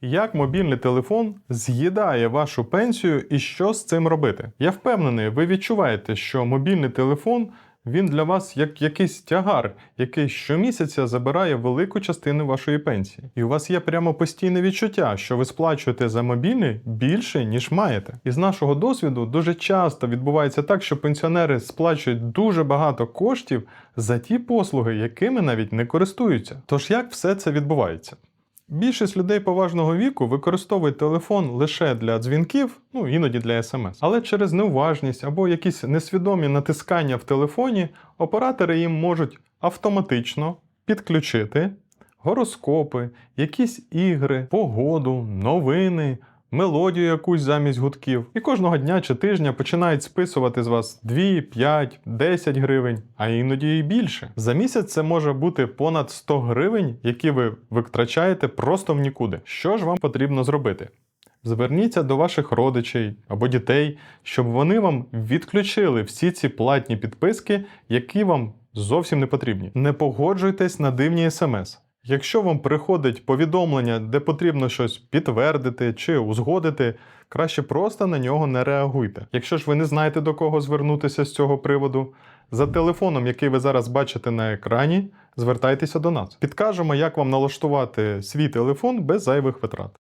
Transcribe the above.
Як мобільний телефон з'їдає вашу пенсію і що з цим робити? Я впевнений, ви відчуваєте, що мобільний телефон він для вас як якийсь тягар, який щомісяця забирає велику частину вашої пенсії. І у вас є прямо постійне відчуття, що ви сплачуєте за мобільний більше, ніж маєте. І з нашого досвіду дуже часто відбувається так, що пенсіонери сплачують дуже багато коштів за ті послуги, якими навіть не користуються. Тож як все це відбувається? Більшість людей поважного віку використовують телефон лише для дзвінків, ну іноді для смс. Але через неуважність або якісь несвідомі натискання в телефоні оператори їм можуть автоматично підключити гороскопи, якісь ігри, погоду, новини. Мелодію якусь замість гудків, і кожного дня чи тижня починають списувати з вас 2, 5, 10 гривень, а іноді і більше. За місяць це може бути понад 100 гривень, які ви витрачаєте просто в нікуди. Що ж вам потрібно зробити? Зверніться до ваших родичей або дітей, щоб вони вам відключили всі ці платні підписки, які вам зовсім не потрібні. Не погоджуйтесь на дивні смс. Якщо вам приходить повідомлення, де потрібно щось підтвердити чи узгодити, краще просто на нього не реагуйте. Якщо ж ви не знаєте до кого звернутися з цього приводу, за телефоном, який ви зараз бачите на екрані, звертайтеся до нас. Підкажемо, як вам налаштувати свій телефон без зайвих витрат.